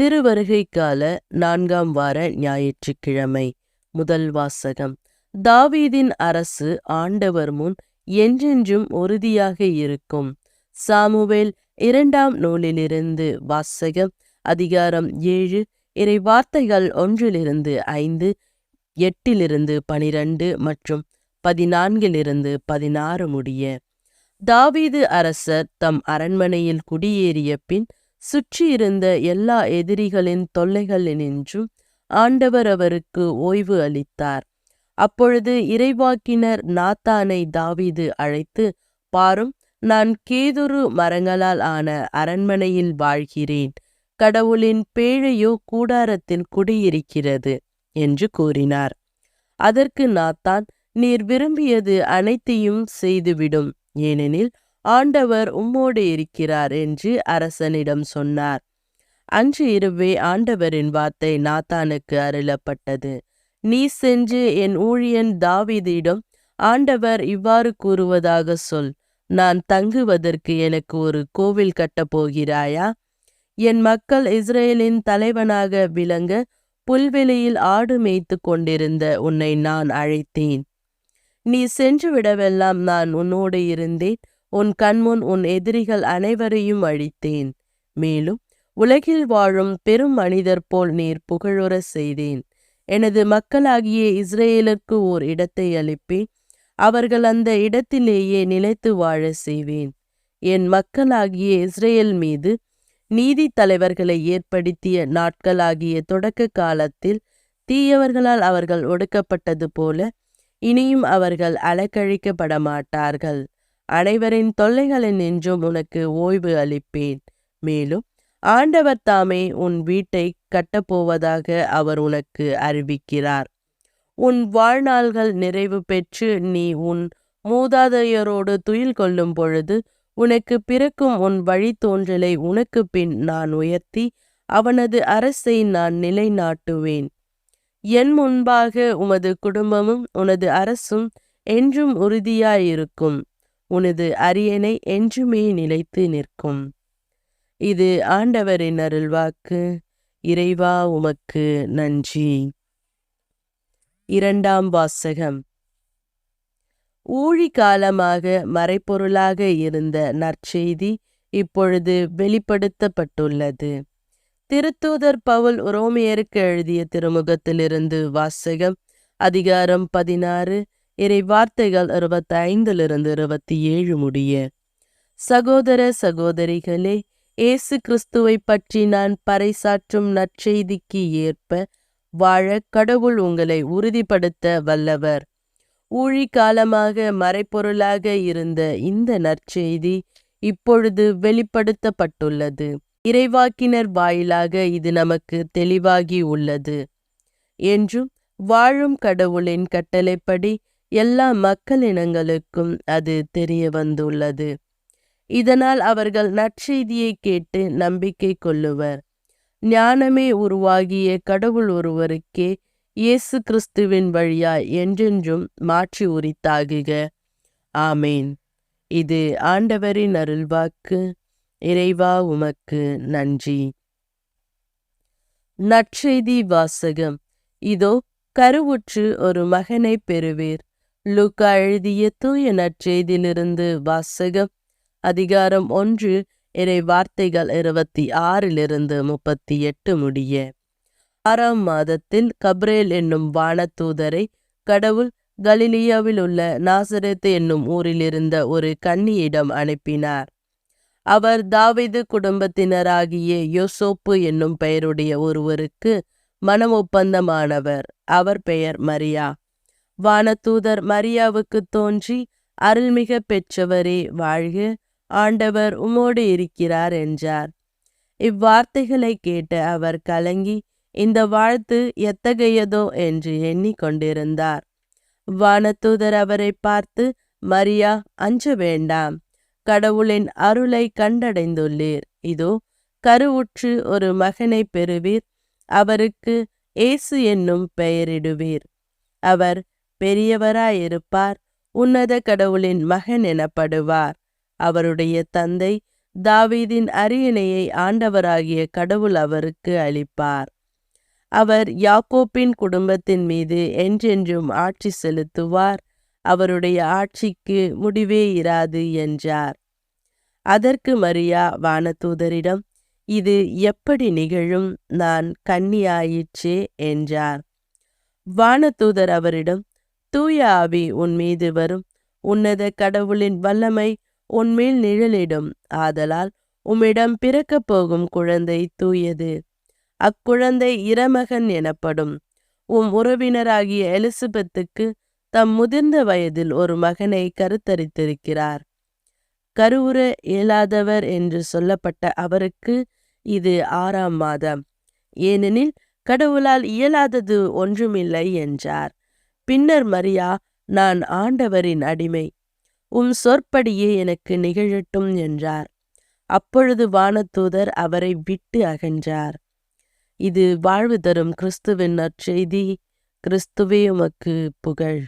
திருவருகைக்கால நான்காம் வார ஞாயிற்றுக்கிழமை முதல் வாசகம். தாவீதின் அரசு ஆண்டவர் முன் என்றென்றும் உறுதியாக இருக்கும். சாமுவேல் இரண்டாம் நூலிலிருந்து வாசகம் அதிகாரம் ஏழு இறை வார்த்தைகள் ஒன்றிலிருந்து ஐந்து எட்டிலிருந்து பனிரண்டு மற்றும் பதினான்கிலிருந்து பதினாறு முடிய. தாவீது அரசர் தம் அரண்மனையில் குடியேறிய பின் சுற்றியிருந்த எல்லா எதிரிகளின் தொல்லைகளினின்றும் ஆண்டவர் அவருக்கு ஓய்வு அளித்தார். அப்பொழுது இறைவாக்கினர் நாத்தானை தாவீது அழைத்து பாரும் நான் கேதுரு மரங்களால் ஆன அரண்மனையில் வாழ்கிறேன். கடவுளின் பேழையோ கூடாரத்தில் குடியிருக்கிறது என்று கூறினார். அதற்கு நாத்தான் நீர் விரும்பியது அனைத்தையும் செய்துவிடும். ஏனெனில் ஆண்டவர் உம்மோடு இருக்கிறார் என்று அரசனிடம் சொன்னார். அன்று இரவே ஆண்டவரின் வார்த்தை நாத்தானுக்கு அருளப்பட்டது. நீ சென்று என் ஊழியன் தாவிதிடம் ஆண்டவர் இவ்வாறு கூறுவதாக சொல். நான் தங்குவதற்கு எனக்கு ஒரு கோவில் கட்டப் போகிறாயா? என் மக்கள் இஸ்ரேலின் தலைவனாக விளங்க புல்வெளியில் ஆடு மேய்த்து கொண்டிருந்த உன்னை நான் அழைத்தேன். நீ சென்று விடவெல்லாம் நான் உன்னோடு இருந்தேன். உன் கண்முன் உன் எதிரிகள் அனைவரையும் அழித்தேன். மேலும் உலகில் வாழும் பெரும் மனிதர் போல் நீர் புகழுற செய்தேன். எனது மக்களாகிய இஸ்ரேலுக்கு ஓர் இடத்தை அளிப்பேன். அவர்கள் அந்த இடத்திலேயே நிலைத்து வாழ செய்வேன். என் மக்களாகிய இஸ்ரேல் மீது நீதி தலைவர்களை ஏற்படுத்திய நாட்களாகிய தொடக்க காலத்தில் தீயவர்களால் அவர்கள் ஒடுக்கப்பட்டது போல இனியும் அவர்கள் அலக்கழிக்கப்பட மாட்டார்கள் அனைவரின் தொல்லைகளின் நின்றும் உனக்கு ஓய்வு அளிப்பேன். மேலும் ஆண்டவர் தாமே உன் வீட்டை கட்டப்போவதாக அவர் உனக்கு அறிவிக்கிறார். உன் வாழ்நாள்கள் நிறைவு பெற்று நீ உன் மூதாதையரோடு துயில் கொள்ளும் பொழுது உனக்கு பிறக்கும் உன் வழித்தோன்றலை உனக்கு பின் நான் உயர்த்தி அவனது அரசை நான் நிலைநாட்டுவேன். என் முன்பாக உமது குடும்பமும் உனது அரசும் என்றும் உறுதியாயிருக்கும். உனது அரியணை என்றுமே நிலைத்து நிற்கும். இது ஆண்டவரின் அருள்வாக்கு. இறைவா உமக்கு நன்றி. இரண்டாம் வாசகம். ஊழி காலமாக மறைப்பொருளாக இருந்த நற்செய்தி இப்பொழுது வெளிப்படுத்தப்பட்டுள்ளது. திருத்தூதர் பவுல் ரோமியருக்கு எழுதிய திருமுகத்திலிருந்து வாசகம் அதிகாரம் பதினாறு இறை வார்த்தைகள் இருபத்தி ஐந்திலிருந்து இருபத்தி ஏழு முடிய. சகோதர சகோதரிகளே இயேசு கிறிஸ்துவை பற்றி நான் பறைசாற்றும் நற்செய்திக்கு ஏற்ப வாழ கடவுள் உங்களை உறுதிப்படுத்த வல்லவர். ஊழி காலமாக மறைப்பொருளாக இருந்த இந்த நற்செய்தி இப்பொழுது வெளிப்படுத்தப்பட்டுள்ளது. இறைவாக்கினர் வாயிலாக இது நமக்கு தெளிவாகி உள்ளது. என்றும் வாழும் கடவுளின் கட்டளைப்படி எல்லா மக்களினங்களுக்கும் அது தெரிய வந்துள்ளது. இதனால் அவர்கள் நற்செய்தியை கேட்டு நம்பிக்கை கொள்ளுவர். ஞானமே உருவாகிய கடவுள் ஒருவருக்கே இயேசு கிறிஸ்துவின் வழியாய் என்றென்றும் மாற்றி உரித்தாகுக. ஆமேன். இது ஆண்டவரின் அருள்வாக்கு. இறைவா உமக்கு நன்றி. நற்செய்தி வாசகம். இதோ கருவுற்று ஒரு மகனை பெறுவீர். லூக்கா எழுதிய தூய நற்செய்தியிலிருந்து வாசகம் அதிகாரம் ஒன்று இறை வார்த்தைகள் இருபத்தி ஆறிலிருந்து முப்பத்தி எட்டு முடிய. ஆறாம் மாதத்தில் கப்ரேல் என்னும் வானதூதரை கடவுள் கலிலியாவில் உள்ள நாசரேத் என்னும் ஊரிலிருந்த ஒரு கன்னியிடம் அனுப்பினார். அவர் தாவிது குடும்பத்தினராகிய யோசோப்பு என்னும் பெயருடைய ஒருவருக்கு மனம் ஒப்பந்தமானவர் அவர் பெயர் மரியா. வானதூதர் மரியாவுக்கு தோன்றி அருள்மிக பெற்றவரே வாழ்க ஆண்டவர் உமோடு இருக்கிறார் என்றார். இவ்வார்த்தைகளை கேட்டு அவர் கலங்கி இந்த வாழ்த்து எத்தகையதோ என்று எண்ணிக்கொண்டிருந்தார். வானதூதர் அவரை பார்த்து மரியா அஞ்ச வேண்டாம். கடவுளின் அருளை கண்டடைந்துள்ளீர். இதோ கருவுற்று ஒரு மகனை பெறுவீர். அவருக்கு ஏசு என்னும் பெயரிடுவீர். அவர் பெரியவராயிருப்பார் உன்னத கடவுளின் மகன் எனப்படுவார். அவருடைய தந்தை தாவீதின் அரியணையை ஆண்டவராகிய கடவுள் அவருக்கு அளிப்பார். அவர் யாக்கோப்பின் குடும்பத்தின் மீது என்றென்றும் ஆட்சி செலுத்துவார். அவருடைய ஆட்சிக்கு முடிவே இராது என்றார். அதற்கு மரியா வானதூதரிடம் இது எப்படி நிகழும்? நான் கன்னியாயிற்றே என்றார். வானதூதர் அவரிடம் தூய ஆவி உன் மீது வரும். உன்னத கடவுளின் வல்லமை உன்மேல் நிழலிடும். ஆதலால் உம்மிடம் பிறக்கப் போகும் குழந்தை தூயது. அக்குழந்தை இரமகன் எனப்படும். உம் உறவினராகிய எலிசபெத்துக்கு தம் முதிர்ந்த வயதில் ஒரு மகனை கருத்தரித்திருக்கிறார். கருவுற இயலாதவர் என்று சொல்லப்பட்ட அவருக்கு இது ஆறாம் மாதம். ஏனெனில் கடவுளால் இயலாதது ஒன்றுமில்லை என்றார். பின்னர் மரியா நான் ஆண்டவரின் அடிமை. உம் சொற்படியே எனக்கு நிகழட்டும் என்றார். அப்பொழுது வானதூதர் அவரை விட்டு அகன்றார். இது வாழ்வு தரும் கிறிஸ்துவின் நற்செய்தி. கிறிஸ்துவே உமக்கு புகழ்.